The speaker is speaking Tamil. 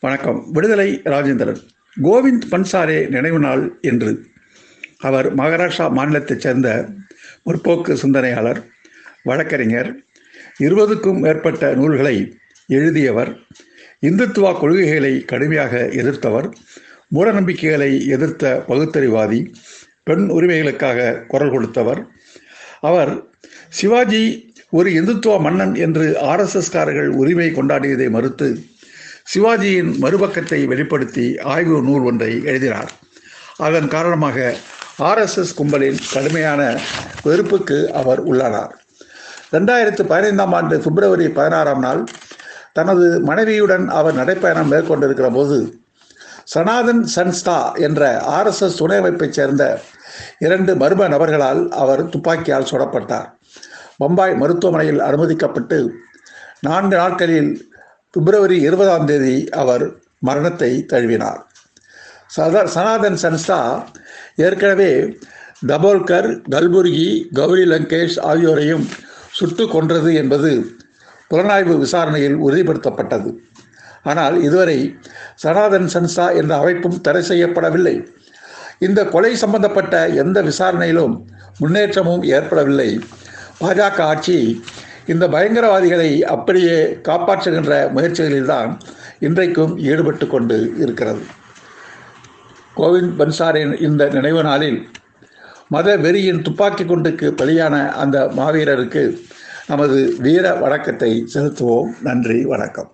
வணக்கம். விடுதலை ராஜேந்திரன். கோவிந்த் பன்சாரே நினைவு நாள் என்று. அவர் மகாராஷ்டிரா மாநிலத்தைச் சேர்ந்த முற்போக்கு சிந்தனையாளர் வழக்கறிஞர் இருபதுக்கும் மேற்பட்ட நூல்களை எழுதியவர் இந்துத்துவா கொள்கைகளை கடுமையாக எதிர்த்தவர் மூடநம்பிக்கைகளை எதிர்த்த பகுத்தறிவாதி பெண் உரிமைகளுக்காக குரல் கொடுத்தவர். அவர் சிவாஜி ஒரு இந்துத்துவ மன்னன் என்று ஆர்எஸ்எஸ்காரர்கள் உரிமை கொண்டாடியதை மறுத்து சிவாஜியின் மறுபக்கத்தை வெளிப்படுத்தி ஆய்வு நூல் ஒன்றை எழுதினார். அதன் காரணமாக ஆர்எஸ்எஸ் கும்பலின் கடுமையான வெறுப்புக்கு அவர் உள்ளானார். ரெண்டாயிரத்து பதினைந்தாம் ஆண்டு பிப்ரவரி பதினாறாம் நாள் தனது மனைவியுடன் அவர் நடைப்பயணம் மேற்கொண்டிருக்கிற போது சனாதன் சன்ஸ்தா என்ற ஆர்எஸ்எஸ் துணை அமைப்பைச் சேர்ந்த இரண்டு மர்ம நபர்களால் அவர் துப்பாக்கியால் சுடப்பட்டார். பம்பாய் மருத்துவமனையில் அனுமதிக்கப்பட்டு நான்கு நாட்களில் பிப்ரவரி இருபதாம் தேதி அவர் மரணத்தை தழுவினார். சதா சனாதன் சன்ஸ்தா ஏற்கனவே தபோல்கர் கல்புர்கி கௌரி லங்கேஷ் ஆகியோரையும் சுட்டு கொன்றது என்பது புலனாய்வு விசாரணையில் உறுதிப்படுத்தப்பட்டது. ஆனால் இதுவரை சனாதன் சன்ஸ்தா என்ற அமைப்பும் தடை செய்யப்படவில்லை. இந்த கொலை சம்பந்தப்பட்ட எந்த விசாரணையிலும் முன்னேற்றமும் ஏற்படவில்லை. பாஜக ஆட்சி இந்த பயங்கரவாதிகளை அப்படியே காப்பாற்றுகின்ற முயற்சிகளில்தான் இன்றைக்கும் ஈடுபட்டு கொண்டு இருக்கிறது. கோவிந்த் பன்சாரின் இந்த நினைவு நாளில் மத வெறியின் துப்பாக்கி குண்டுக்கு பலியான அந்த மாவீரருக்கு நமது வீர வணக்கத்தை செலுத்துவோம். நன்றி வணக்கம்.